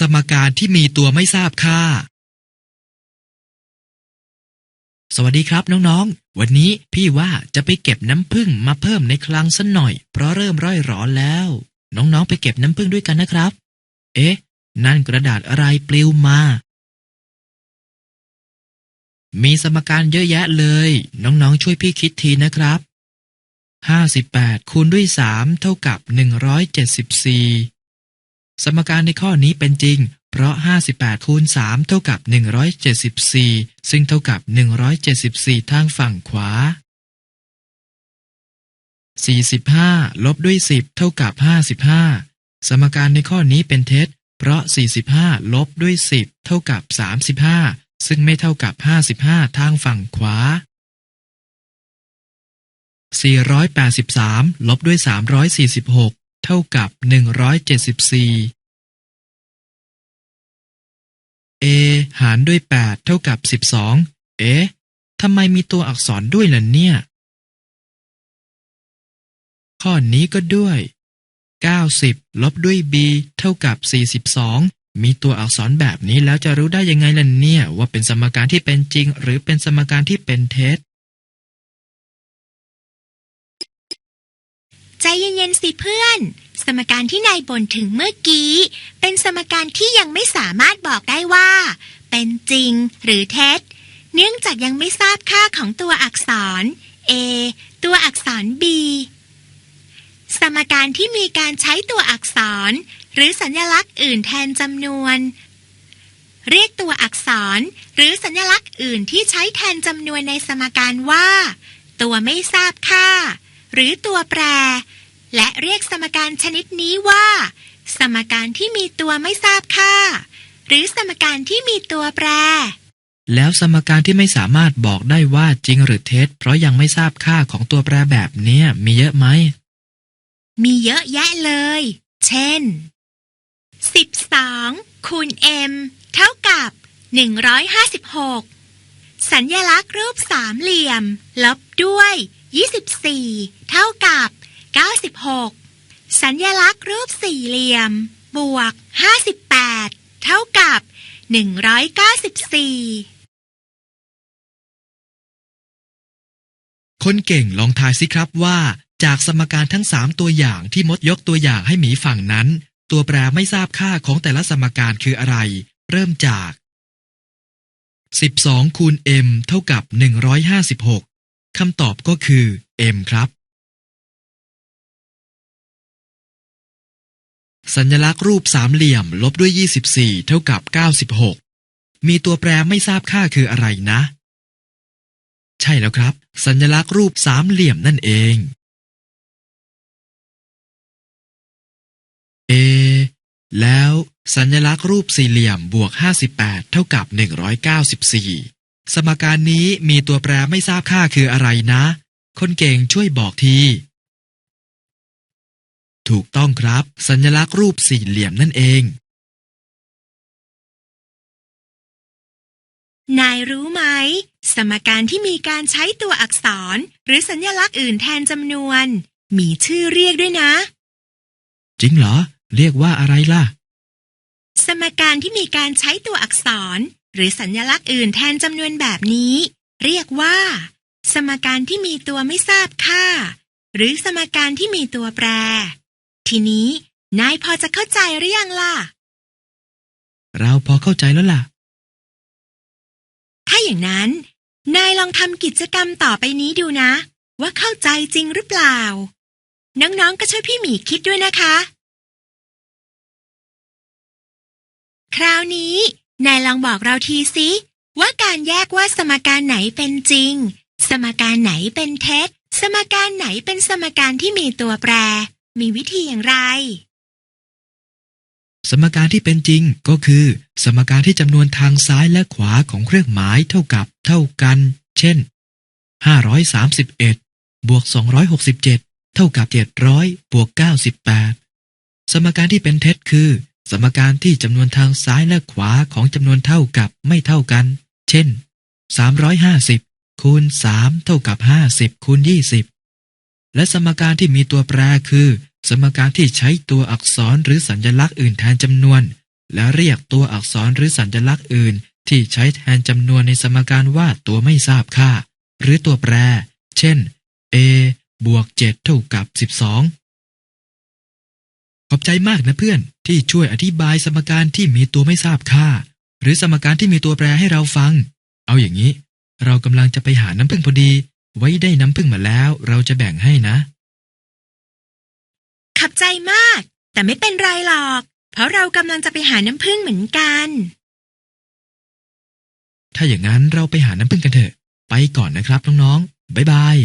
สมการที่มีตัวไม่ทราบค่า สวัสดีครับน้องๆ วันนี้พี่ว่าจะไปเก็บน้ำผึ้งมาเพิ่มในคลังสักหน่อย เพราะเริ่มร่อยหรอแล้ว น้องๆ ไปเก็บน้ำผึ้งด้วยกันนะครับ เอ๊ะ นั่นกระดาษอะไรปลิวมา มีสมการเยอะแยะเลย น้องๆ ช่วยพี่คิดทีนะครับ58คูณด้วย 3 เท่ากับ 174 สมการในข้อนี้เป็นจริง เพราะ 58คูณ3เท่ากับ 174 ซึ่งเท่ากับ 174 ทางฝั่งขวา 45 ลบด้วย 10 เท่ากับ 55 สมการในข้อนี้เป็นเท็จ เพราะ 45 ลบด้วย 10 เท่ากับ 35 ซึ่งไม่เท่ากับ 55 ทางฝั่งขวา 483 ลบด้วย 346 เท่ากับ174 a หารด้วย8เท่ากับ12เอ๊ะทำไมมีตัวอักษรด้วยล่ะเนี่ย ข้อนี้ก็ด้วย90ลบด้วย b เท่ากับ42มีตัวอักษรแบบนี้แล้วจะรู้ได้ยังไงล่ะเนี่ย ว่าเป็นสมการที่เป็นจริง หรือเป็นสมการที่เป็นเท็จ ใจเย็นๆสิเพื่อน สมการที่นายบ่นถึงเมื่อกี้ เป็นสมการที่ยังไม่สามารถบอกได้ว่า เป็นจริงหรือเท็จ เนื่องจากยังไม่ทราบค่าของตัวอักษร a ตัวอักษร b สมการที่มีการใช้ตัวอักษร หรือสัญลักษณ์อื่นแทนจำนวน เรียกตัวอักษร หรือสัญลักษณ์อื่นที่ใช้แทนจำนวนในสมการว่า ตัวไม่ทราบค่า หรือตัวแปร และเรียกสมการชนิดนี้ว่า สมการที่มีตัวไม่ทราบค่า หรือสมการที่มีตัวแปร แล้วสมการที่ไม่สามารถบอกได้ว่าจริงหรือเท็จ เพราะยังไม่ทราบค่าของตัวแปรแบบเนี้ยมีเยอะไหม มีเยอะแยะเลย เช่น 12คูณ m เท่ากับ 156 สัญญลักษณ์รูปสามเหลี่ยม ลบด้วย 24 เท่ากับ 96 สัญญลักษณ์รูปสี่เหลี่ยม บวก 58 เท่ากับ 194 คนเก่งลองทายสิครับว่า จากสมการทั้งสามตัวอย่างที่มดยกตัวอย่างให้หมีฝั่งนั้น ตัวแปรไม่ทราบค่าของแต่ละสมการคืออะไร เริ่มจาก 12คูณ m เท่ากับ 156 คำตอบก็คือ m ครับ สัญลักษณ์รูปสามเหลี่ยมลบด้วย 24 เท่ากับ 96 มีตัวแปรไม่ทราบค่าคืออะไรนะ ใช่แล้วครับ สัญลักษณ์รูปสามเหลี่ยมนั่นเอง เอ แล้ว สัญลักษณ์รูปสี่เหลี่ยมบวก 58 เท่ากับ 194 สมการนี้มีตัวแปรไม่ทราบค่าคืออะไรนะ คนเก่งช่วยบอกที ถูกต้องครับ สัญลักษณ์รูปสี่เหลี่ยมนั่นเอง นายรู้ไหม สมการที่มีการใช้ตัวอักษร หรือสัญลักษณ์อื่นแทนจำนวน มีชื่อเรียกด้วยนะ จริงเหรอ เรียกว่าอะไรล่ะ สมการที่มีการใช้ตัวอักษร หรือสัญลักษณ์อื่นแทนจำนวนแบบนี้ เรียกว่า สมการที่มีตัวไม่ทราบค่า หรือสมการที่มีตัวแปร ทีนี้ นายพอจะเข้าใจหรือยังล่ะ เราพอเข้าใจแล้วล่ะ ถ้าอย่างนั้น นายลองทำกิจกรรมต่อไปนี้ดูนะ ว่าเข้าใจจริงหรือเปล่า น้องๆก็ช่วยพี่หมีคิดด้วยนะคะ คราวนี้ นายลองบอกเราทีสิว่าการแยกว่าสมการไหนเป็นจริง สมการไหนเป็นเท็จ สมการไหนเป็นสมการที่มีตัวแปร มีวิธีอย่างไร สมการที่เป็นจริงก็คือ สมการที่จำนวนทางซ้ายและขวาของเครื่องหมายเท่ากับเท่ากัน เช่น 531 บวก 267 เท่ากับ 700 บวก 98 สมการที่เป็นเท็จคือ สมการที่จำนวนทางซ้ายและขวาของจำนวนเท่ากับไม่เท่ากัน เช่น 350 คูณ 3 เท่ากับ 50 คูณ 20 และสมการที่มีตัวแปรคือ สมการที่ใช้ตัวอักษรหรือสัญลักษณ์อื่นแทนจำนวน และเรียกตัวอักษรหรือสัญลักษณ์อื่น ที่ใช้แทนจำนวนในสมการว่าตัวไม่ทราบค่า หรือตัวแปร เช่น a บวก 7 เท่ากับ 12 ขอบใจมากนะเพื่อนที่ช่วยอธิบายสมการที่มีตัวไม่ทราบค่า หรือสมการที่มีตัวแปรให้เราฟัง เอาอย่างนี้ เรากำลังจะไปหาน้ำผึ้งพอดี ไว้ได้น้ำผึ้งมาแล้ว เราจะแบ่งให้นะขับใจมาก แต่ไม่เป็นไรหรอก เพราะเรากำลังจะไปหาน้ำผึ้งเหมือนกัน ถ้าอย่างนั้นเราไปหาน้ำผึ้งกันเถอะ ไปก่อนนะครับน้องๆบ๊ายบาย